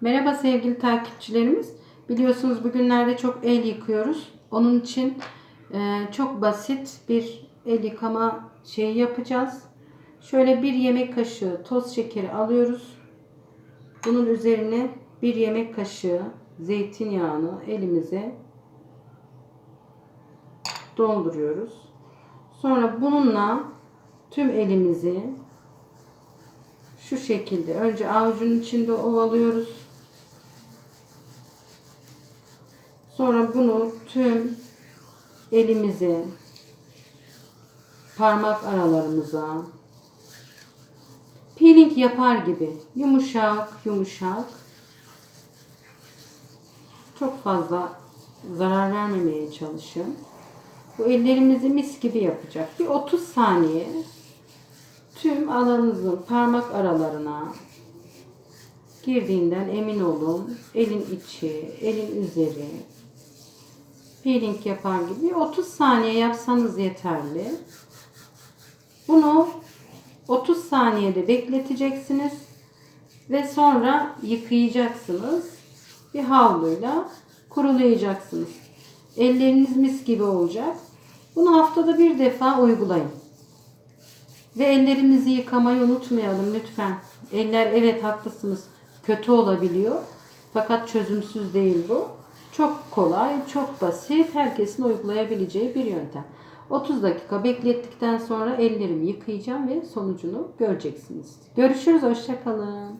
Merhaba sevgili takipçilerimiz. Biliyorsunuz bugünlerde çok el yıkıyoruz. Onun için e, çok basit bir el yıkama şeyi yapacağız. Şöyle bir yemek kaşığı toz şekeri alıyoruz. Bunun üzerine bir yemek kaşığı zeytinyağını elimize dolduruyoruz. Sonra bununla tüm elimizi şu şekilde önce avucun içinde ovalıyoruz. Sonra bunu tüm elimize parmak aralarımıza peeling yapar gibi yumuşak yumuşak çok fazla zarar vermemeye çalışın. Bu ellerimizi mis gibi yapacak. Bir 30 saniye tüm alanınızın parmak aralarına girdiğinden emin olun. Elin içi, elin üzeri peeling yapar gibi 30 saniye yapsanız yeterli. Bunu 30 saniyede bekleteceksiniz ve sonra yıkayacaksınız. Bir havluyla kurulayacaksınız. Elleriniz mis gibi olacak. Bunu haftada bir defa uygulayın. Ve ellerimizi yıkamayı unutmayalım lütfen. Eller evet haklısınız kötü olabiliyor. Fakat çözümsüz değil bu. Çok kolay, çok basit, herkesin uygulayabileceği bir yöntem. 30 dakika beklettikten sonra ellerimi yıkayacağım ve sonucunu göreceksiniz. Görüşürüz, hoşçakalın.